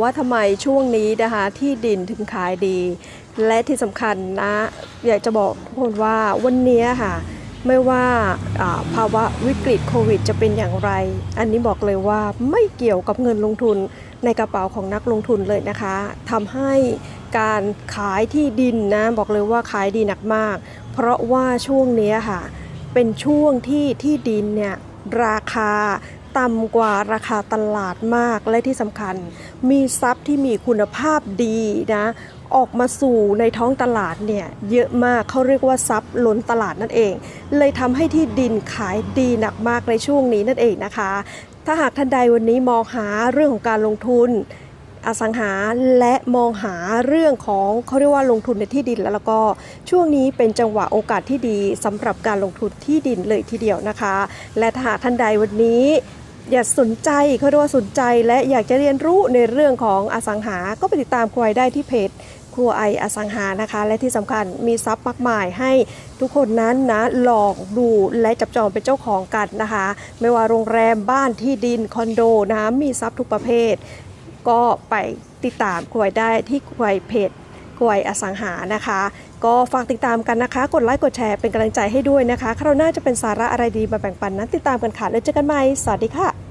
ว่าทำไมช่วงนี้นะคะที่ดินถึงขายดี และที่สำคัญนะ อยากจะบอกทุกคนว่าวันนี้ค่ะ ไม่ว่าภาวะวิกฤตโควิดจะเป็นอย่างไร อันนี้บอกเลยว่าไม่เกี่ยวกับเงินลงทุนในกระเป๋าของนักลงทุนเลยนะคะทำให้การขายที่ดินนะบอกเลยว่าขายดีหนักมาก เพราะว่าช่วงนี้ค่ะ เป็นช่วงที่ที่ดินเนี่ยราคา ต่ำกว่าราคาตลาดมากและที่สำคัญ มีทรัพย์ที่มีคุณภาพดีนะออกมาสู่ในท้องตลาดเนี่ยเยอะมากเขาเรียกว่าทรัพย์ล้นตลาดนั่นเอง เลยทำให้ที่ดินขายดีหนักมากในช่วงนี้นั่นเองนะคะ ถ้าหากท่านใดวันนี้มองหาเรื่องของการลงทุน อสังหาและมองหาเรื่องของเขาเรียกว่าลงทุนในที่ดินแล้วแล้วก็ช่วงนี้เป็นจังหวะโอกาสที่ดีสำหรับการลงทุนที่ดินเลยทีเดียวนะคะ และถ้าหากท่านใดวันนี้อยากสนใจเขาเรียกว่าสนใจและอยากจะเรียนรู้ในเรื่องของอสังหา ก็ไปติดตามครูไอได้ที่เพจครัวไออสังหานะคะ และที่สำคัญมีทรัพย์มากมายให้ทุกคนนั้นนะลองดูและจับจองเป็นเจ้าของกันนะคะ ไม่ว่าโรงแรมบ้านที่ดินคอนโดนะคะมีทรัพย์ทุกประเภท ก็ไปติดตามควยได้ที่ควยเพจควยอสังหานะคะ ก็ฝากติดตามกันนะคะ กดไลค์กดแชร์เป็นกำลังใจให้ด้วยนะคะคราวหน้าจะเป็นสาระอะไรดีมาแบ่งปันนั้นติดตามกันค่ะแล้วเจอกันใหม่สวัสดีค่ะ